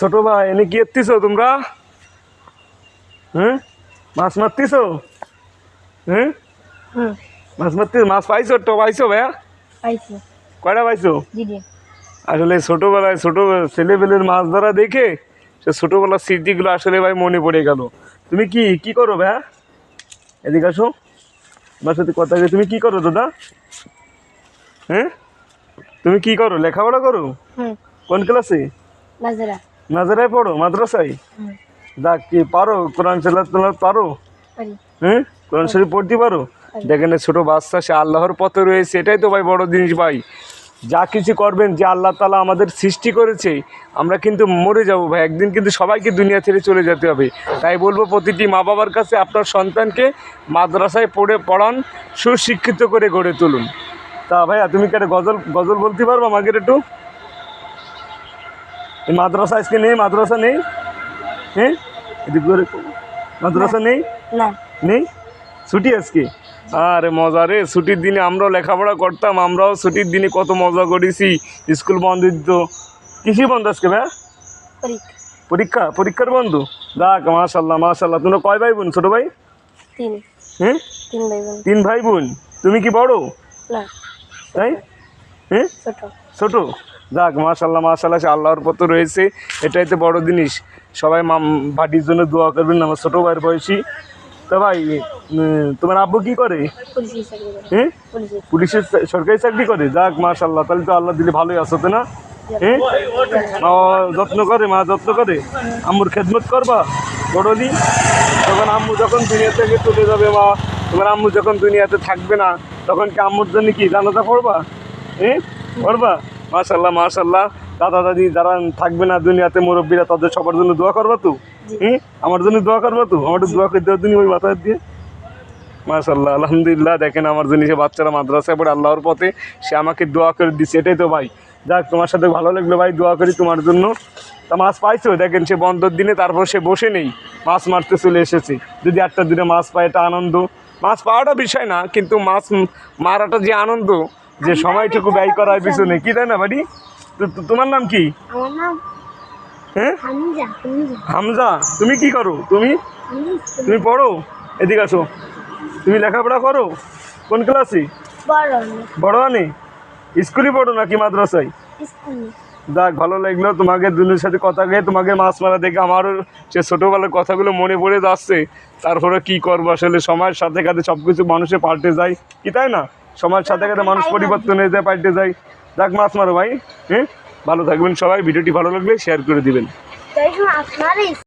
ছোট ভাই এনে কি এত্তিছো তোমরা? হ্যাঁ? মাছ মারতিছো? হ্যাঁ? মাছ মারতে মাছ পাইছো তো? পাইছো ভাইয়া? পাইছি। কয়টা পাইছো? আসলে ছোটবেলায় ছোট ছেলেবেলের মাছ ধরা দেখে সে ছোটবেলার স্মৃতিগুলো আসলে ভাই মনে পড়ে গেল। তুমি কি কি করো ভাইয়া? এদিকে আসো। আমার সাথে কথা তুমি কি করো দাদা? হ্যাঁ? তুমি কি করো? লেখাপড়া করো? কোন ক্লাসে? নাজরা নাজারায় পড়ো মাদ্রাসায়? যাক কি পারো কোরআন চালাত তোলাত পারো? হ্যাঁ কোরআন শরীফ পড়তে পারো? দেখেন ছোট বাচ্চা সে আল্লাহর পথে রয়েছে এটাই তো ভাই বড় জিনিস ভাই। যা কিছু করবেন যে আল্লাহ তালা আমাদের সৃষ্টি করেছে আমরা কিন্তু মরে যাব ভাই। একদিন কিন্তু সবাইকে দুনিয়া ছেড়ে চলে যেতে হবে। তাই বলব প্রতিটি মা বাবার কাছে আপনার সন্তানকে মাদ্রাসায় পড়ে পড়ান সুশিক্ষিত করে গড়ে তুলুন। তা ভাইয়া তুমি কি একটা গজল গজল বলতে পারব আমাকে একটু? মাদ্রাসা আজকে নেই মাদ্রাসা নেই? হ্যাঁ? এদিক করে মাদ্রাসা নেই? নেই? ছুটি আজকে? আরে মজা রে ছুটির দিনে আমরাও লেখাপড়া করতাম আমরাও ছুটির দিনে কত মজা করেছি। স্কুল বন্ধ দিত। কিসে বন্ধ আজকে ভাই পরীক্ষা। পরীক্ষা? পরীক্ষার বন্ধ? যাক মাশাল্লাহ মাশাল্লাহ তোমরা কয় ভাই বোন ছোটো ভাই? হ্যাঁ? তিন ভাই বোন তিন ভাই বোন তুমি কি বড়? তাই? হ্যাঁ? ছোট। ছোট? যাক মাশাল্লাহ মাশাল্লাহ সে আল্লাহর পথে রয়েছে। এটাই তো বড় জিনিস। সবাই মাম ভাটির জন্য দোয়া করবেন আমার ছোটো ভাইয়ের বয়সী। তা ভাই তোমার আব্বু কি করে? হ্যাঁ? পুলিশের। সরকারি চাকরি করে? যাক মাশাল্লাহ তাহলে তো আল্লাহ দিলে ভালোই আছো তো না? হ্যাঁ? যত্ন করে মা যত্ন করে। আম্মুর খেদমত করবা বড়লি। তখন আম্মু যখন দুনিয়া থেকে চলে যাবে মা তোমার আম্মু যখন দুনিয়াতে থাকবে না তখন কি আম্মুর জন্য কি জানাজা পড়বা? হ্যাঁ? পড়বা? মাশাল্লাহ মাশাল্লাহ দাদা দাদি যারা থাকবে না দুনিয়াতে মুরব্বীরা তাদের সবার জন্য দোয়া করবা তো? হুম? আমার জন্য দোয়া করবা তো? আমার দোয়া করে দেওয়ার জন্য ওই মাথায় দিয়ে। মাশাল্লাহ আলহামদুলিল্লাহ দেখেন আমার জন্য সে বাচ্চারা মাদ্রাসায় পড়ে আল্লাহর পথে সে আমাকে দোয়া করে দিচ্ছে। এটাই তো ভাই। যাক তোমার সাথে ভালো লাগল ভাই দোয়া করি তোমার জন্য। তা মাছ পাইছো? দেখেন সে বন্ধর দিনে তারপর সে বসে নেই। মাছ মারতে চলে এসেছে। যদি একটা দিনে মাছ পায় এটা আনন্দ। মাছ পাওয়াটা বিষয় না কিন্তু মাছ মারাটা যে আনন্দ যে সময়টুকু ব্যয় করার পিছনে। কি তাই না বাড়ি? তোমার নাম কি? হ্যাঁ? হামজা তুমি কি করো? তুমি? তুমি পড়ো? এদিকে আসো। তুমি লেখাপড়া করো? কোন ক্লাসে? বড় আনি স্কুলে পড়ো নাকি মাদ্রাসায়? যাক ভালো লাগল তোমাকে দুজনের সাথে কথা গিয়ে তোমাকে মাছ মারা দেখে আমারও সে ছোটোবেলার কথাগুলো মনে পড়ে যাচ্ছে। তারপরে কি করব? আসলে সময়ের সাথে সাথে সব কিছু মানুষে পাল্টে যায়। কি তাই না? সময়ের সাথে সাথে মানুষ পরিবর্তন হয়ে যায় পাল্টে যায়। যাক মাছ মারো ভাই হ্যাঁ? ভালো থাকবেন সবাই ভিডিওটি ভালো লাগলে শেয়ার করে দিবেন।